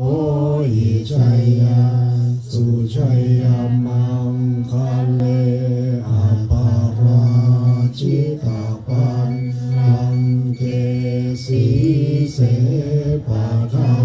โอหิชัยยาสุชัยยามังคะเลอาปาวาจิตาปันลังเกสีเสปะทา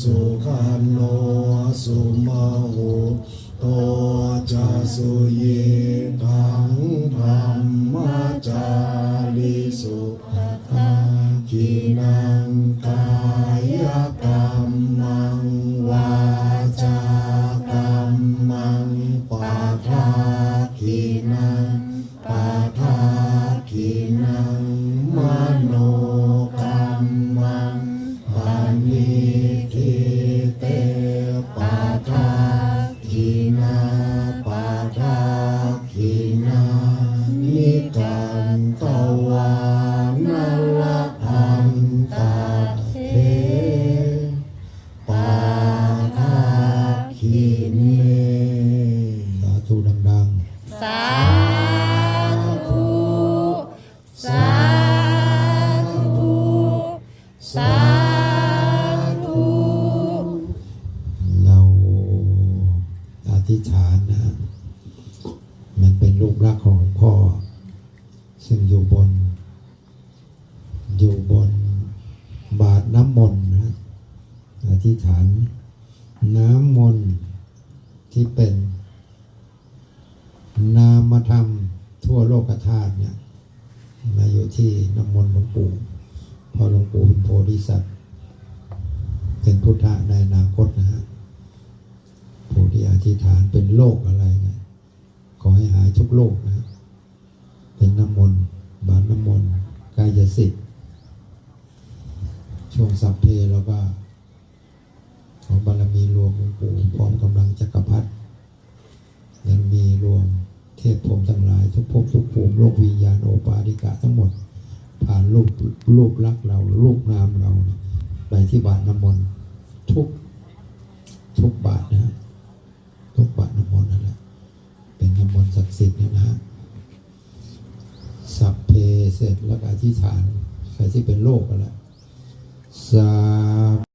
สุขันโนสุมาหุโตจะสุเยทังธรรมจาริสุขะกินังกายกรรมังวาจากรรมังปาทากินังปาทากินังมโนิกันตวานาลพันตาเทปาทาคินเนสาธุดังสาธุสาธุสาธุๆเราอธิษฐานนะ มันเป็นรูปลักษณ์ของหลวงพ่อ ซึ่งอยู่บน อยู่บนบาทน้ำมนต์นะอธิษฐานน้ำมนต์ที่เป็นนามธรรมทั่วโลกธาตุเนี่ยมาอยู่ที่น้ำมนต์หลวงปู่พอหลวงปู่เป็นโพธิสัตว์ เป็นพุทธะในอนาคตนะฮะผู้ที่อธิษฐานเป็นโรคอะไรเนี่ยขอให้หายทุกโรคนะ เป็นน้ำมนต์บาตรน้ำมนต์กายสิทธิ์ช่วงสัพเพแล้วก็ของบารมีรวมหลวงปู่พร้อมกำลังจักรพรรดิยังมีรวมเทพพรมทั้งหลาย ทุกภพทุกภูมิโลกวิญญาณโอปาติกะทั้งหมด ผ่านรูปรูปลักษ์เรารูปนามเราไปที่บาทน้ำมนต์ทุกทุกบาทนะทุกบาทน้ำมนต์นั่นแหละเป็นน้ำมนต์ศักดิ์สิทธิ์เนี่ยนะฮะ สัพเพเสร็จแล้วก็อธิษฐานใครที่เป็นโรคก็แล้วสา